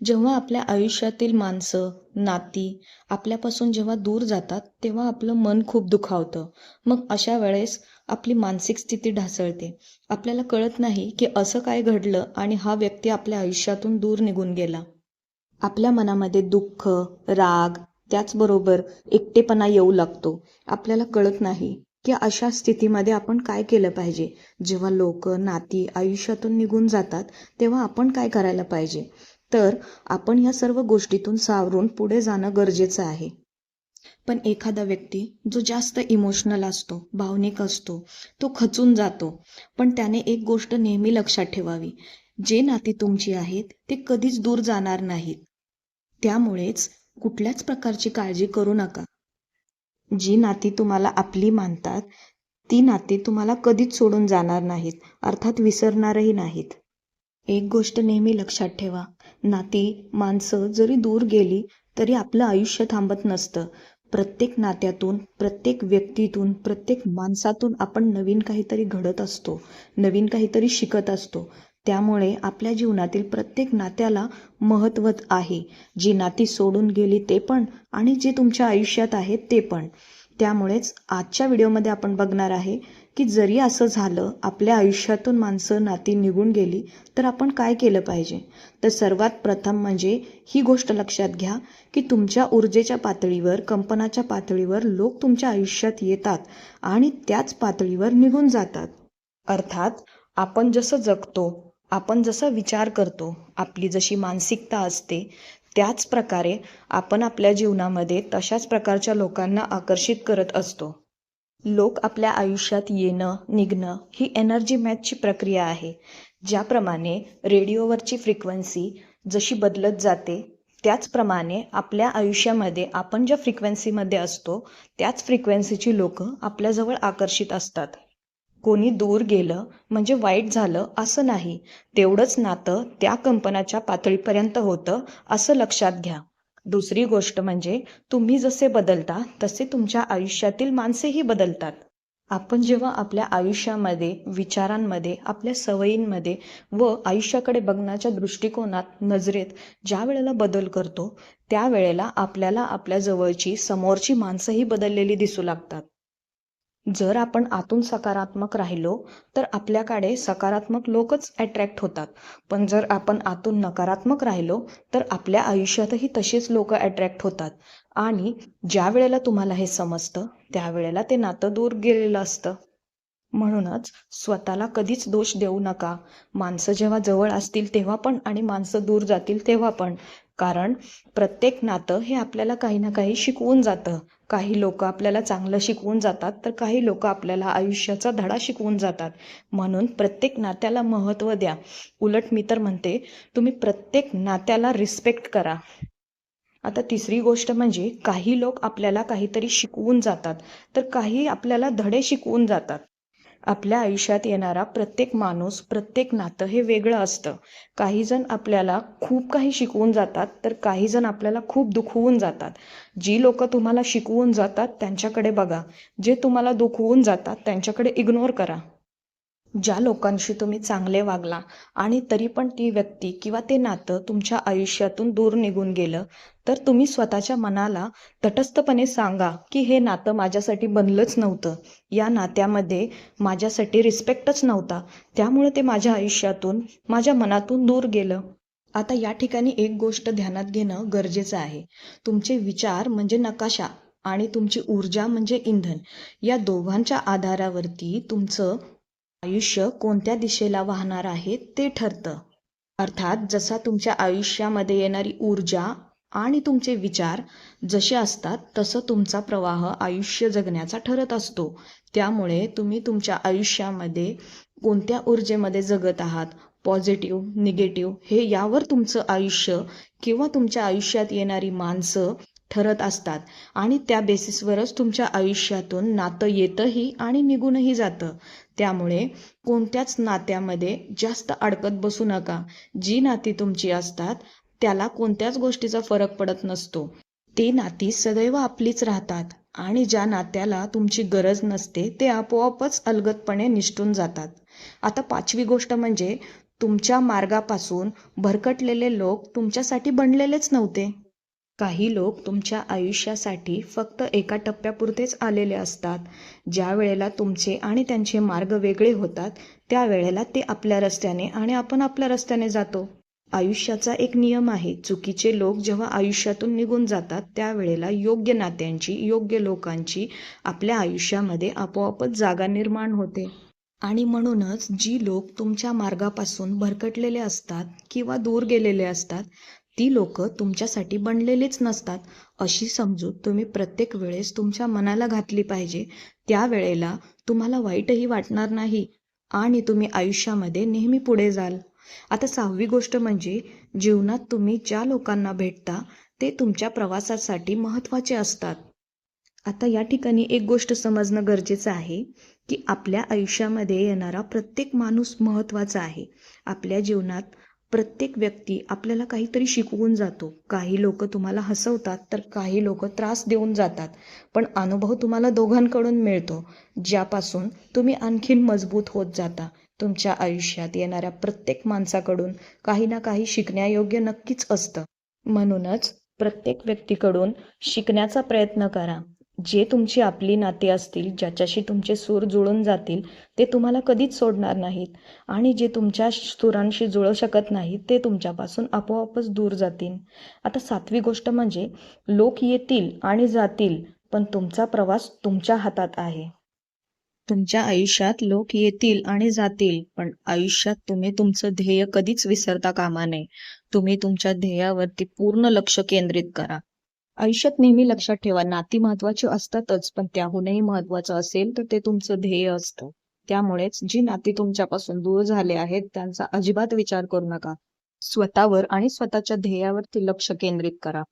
जेव्हा आपल्या आयुष्यातील माणसं नाती आपल्यापासून जेव्हा दूर जातात तेव्हा आपलं मन खूप दुखावतं. मग अशा वेळेस आपली मानसिक स्थिती ढासळते. आपल्याला कळत नाही की असं काय घडलं आणि हा व्यक्ती आपल्या आयुष्यातून दूर निघून गेला. आपल्या मनामध्ये दुःख राग त्याचबरोबर एकटेपणा येऊ लागतो. आपल्याला कळत नाही की अशा स्थितीमध्ये आपण काय केलं पाहिजे. जेव्हा लोक नाती आयुष्यातून निघून जातात तेव्हा आपण काय करायला पाहिजे? तर आपण या सर्व गोष्टीतून सावरून पुढे जाणं गरजेचं आहे. पण एखादा व्यक्ती जो जास्त इमोशनल असतो भावनिक असतो तो खचून जातो. पण त्याने एक गोष्ट नेहमी लक्षात ठेवावी. जे नाती तुमची आहेत ते कधीच दूर जाणार नाहीत. त्यामुळेच कुठल्याच प्रकारची काळजी करू नका. जी नाती तुम्हाला आपली मानतात ती नाती तुम्हाला कधीच सोडून जाणार नाहीत अर्थात विसरणारही नाहीत. एक गोष्ट नेहमी लक्षात ठेवा. नाती माणसं जरी दूर गेली तरी आपलं आयुष्य थांबत नसतं. प्रत्येक नात्यातून प्रत्येक व्यक्तीतून प्रत्येक माणसातून आपण नवीन काहीतरी घडत असतो नवीन काहीतरी शिकत असतो. त्यामुळे आपल्या जीवनातील प्रत्येक नात्याला महत्त्व आहे. जी नाती सोडून गेली ते पण आणि जे तुमच्या आयुष्यात आहे ते पण. त्यामुळेच आजच्या व्हिडिओमध्ये आपण बघणार आहे की जरी असं झालं आपल्या आयुष्यातून माणसं नाती निघून गेली तर आपण काय केलं पाहिजे? तर सर्वात प्रथम म्हणजे ही गोष्ट लक्षात घ्या की तुमच्या ऊर्जेच्या पातळीवर कंपनाच्या पातळीवर लोक तुमच्या आयुष्यात येतात आणि त्याच पातळीवर निघून जातात. अर्थात आपण जसं जगतो आपण जसा विचार करतो आपली जशी मानसिकता असते त्याच प्रकारे आपण आपल्या जीवनामध्ये तशाच प्रकारच्या लोकांना आकर्षित करत असतो. लोक आपल्या आयुष्यात येणं निघणं ही एनर्जी मॅचची प्रक्रिया आहे. ज्याप्रमाणे रेडिओवरची फ्रिक्वेन्सी जशी बदलत जाते त्याचप्रमाणे आपल्या आयुष्यामध्ये आपण ज्या फ्रिक्वेन्सीमध्ये असतो त्याच फ्रिक्वेन्सीची लोकं आपल्याजवळ आकर्षित असतात. कोणी दूर गेलं म्हणजे वाईट झालं असं नाही. तेवढंच नातं त्या कंपनाच्या पातळीपर्यंत होतं असं लक्षात घ्या. दुसरी गोष्ट म्हणजे तुम्ही जसे बदलता तसे तुमच्या आयुष्यातील माणसेही बदलतात. आपण जेव्हा आपल्या आयुष्यामध्ये विचारांमध्ये आपल्या सवयींमध्ये व आयुष्याकडे बघण्याच्या दृष्टिकोनात नजरेत ज्या वेळेला बदल करतो त्यावेळेला आपल्याला आपल्या जवळची समोरची माणसंही बदललेली दिसू लागतात. जर आपण आतून सकारात्मक राहिलो तर आपल्याकडे सकारात्मक लोकच अट्रॅक्ट होतात. पण जर आपण आतून नकारात्मक राहिलो तर आपल्या आयुष्यातही तसेच लोक अट्रॅक्ट होतात. आणि ज्या वेळेला तुम्हाला हे समजतं त्यावेळेला ते नातं दूर गेलेलं असतं. म्हणूनच स्वतःला कधीच दोष देऊ नका. माणसं जेव्हा जवळ असतील तेव्हा पण आणि माणसं दूर जातील तेव्हा पण. कारण प्रत्येक नातं हे आपल्याला काही ना काही शिकवून जातं. काही लोक आपल्याला चांगलं शिकवून जातात तर काही लोक आपल्याला आयुष्याचा धडा शिकवून जातात. म्हणून प्रत्येक नात्याला महत्त्व द्या. उलट मी तर म्हणते तुम्ही प्रत्येक नात्याला रिस्पेक्ट करा. आता तिसरी गोष्ट म्हणजे काही लोक आपल्याला काहीतरी शिकवून जातात तर काही आपल्याला धडे शिकवून जातात. आपल्या आयुष्यात येणारा प्रत्येक माणूस प्रत्येक नातं हे वेगळं असतं. काही जण आपल्याला खूप काही शिकवून जातात तर काही जण आपल्याला खूप दुखवून जातात. जी लोक तुम्हाला शिकवून जातात त्यांच्याकडे बघा. जे तुम्हाला दुखवून जातात त्यांच्याकडे इग्नोर करा. ज्या लोकांशी तुम्ही चांगले वागला आणि तरी पण ती व्यक्ती किंवा ते नातं तुमच्या आयुष्यातून दूर निघून गेलं तर तुम्ही स्वतःच्या मनाला तटस्थपणे सांगा की हे नातं माझ्यासाठी बनलंच नव्हतं. या नात्यामध्ये माझ्यासाठी रिस्पेक्टच नव्हता. त्यामुळे ते माझ्या आयुष्यातून माझ्या मनातून दूर गेलं. आता या ठिकाणी एक गोष्ट ध्यानात घेणं गरजेचं आहे. तुमचे विचार म्हणजे नकाशा आणि तुमची ऊर्जा म्हणजे इंधन. या दोघांच्या आधारावरती तुमचं आयुष्य कोणत्या दिशेला वाहणार आहे ते ठरतं. अर्थात जसा तुमच्या आयुष्यामध्ये येणारी ऊर्जा आणि तुमचे विचार जसे असतात तसं तुमचा प्रवाह आयुष्य जगण्याचा ठरत असतो. त्यामुळे तुम्ही तुमच्या आयुष्यामध्ये कोणत्या ऊर्जेमध्ये जगत आहात पॉझिटिव्ह निगेटिव्ह हे यावर तुमचं आयुष्य किंवा तुमच्या आयुष्यात येणारी माणसं ठरत असतात. आणि त्या बेसिसवरच तुमच्या आयुष्यातून नातं येतंही आणि निघूनही जातं. त्यामुळे कोणत्याच नात्यामध्ये जास्त अडकत बसू नका. जी नाती तुमची असतात त्याला कोणत्याच गोष्टीचा फरक पडत नसतो. ती नाती सदैव आपलीच राहतात आणि ज्या नात्याला तुमची गरज नसते ते आपोआपच अलगतपणे निष्ठून जातात. आता पाचवी गोष्ट म्हणजे तुमच्या मार्गापासून भरकटलेले लोक तुमच्यासाठी बनलेलेच नव्हते. काही लोक तुमच्या आयुष्यासाठी फक्त एका टप्प्यापुरतेच आलेले असतात. ज्या वेळेला तुमचे आणि त्यांचे मार्ग वेगळे होतात त्यावेळेला ते आपल्या रस्त्याने आणि आपण आपल्या रस्त्याने जातो. आयुष्याचा एक नियम आहे चुकीचे लोक जेव्हा आयुष्यातून निघून जातात त्यावेळेला योग्य नात्यांची योग्य लोकांची आपल्या आयुष्यामध्ये आपोआपच जागा निर्माण होते. आणि म्हणूनच जी लोक तुमच्या मार्गापासून भरकटलेले असतात किंवा दूर गेलेले असतात ती लोक तुमच्यासाठी बनलेलीच नसतात. अशी समजूत तुम्ही प्रत्येक वेळेस तुमच्या मनाला घातली पाहिजे. त्यावेळेला तुम्हाला वाईटही वाटणार नाही आणि तुम्ही आयुष्यामध्ये नेहमी पुढे जाल. आता सहावी गोष्ट म्हणजे जीवनात तुम्ही ज्या लोकांना भेटता ते तुमच्या प्रवासासाठी महत्त्वाचे असतात. आता या ठिकाणी एक गोष्ट समजणं गरजेचं आहे की आपल्या आयुष्यामध्ये येणारा प्रत्येक माणूस महत्त्वाचा आहे. आपल्या जीवनात प्रत्येक व्यक्ती आपल्याला काहीतरी शिकवून जातो. काही लोक तुम्हाला हसवतात तर काही लोक त्रास देऊन जातात. पण अनुभव तुम्हाला दोघांकडून मिळतो ज्यापासून तुम्ही आणखीन मजबूत होत जाता. तुमच्या आयुष्यात येणाऱ्या प्रत्येक माणसाकडून काही ना काही शिकण्यायोग्य नक्कीच असतं. म्हणूनच प्रत्येक व्यक्तीकडून शिकण्याचा प्रयत्न करा. जे तुमची आपली नाते असतील ज्याच्याशी तुमचे सूर जुळून जातील ते तुम्हाला कधीच सोडणार नाहीत. आणि जे तुमच्या सुरांशी जुळू शकत नाहीत ते तुमच्यापासून आपोआपच दूर जातील. आता सातवी गोष्ट म्हणजे लोक येतील आणि जातील पण तुमचा प्रवास तुमच्या हातात आहे. तुमच्या आयुष्यात लोक येतील आणि जातील पण आयुष्यात तुम्ही तुमचं ध्येय कधीच विसरता कामा नये. तुम्ही तुमच्या ध्येयावरती पूर्ण लक्ष केंद्रित करा. आयुष्यात नेहमी लक्षात ठेवा नाती महत्वाची असतातच पण त्याहूनही महत्वाचं असेल तर ते तुमचं ध्येय असतं. त्यामुळेच जी नाती तुमच्यापासून दूर झाले आहेत त्यांचा अजिबात विचार करू नका. स्वतःवर आणि स्वतःच्या ध्येयावरती लक्ष केंद्रित करा.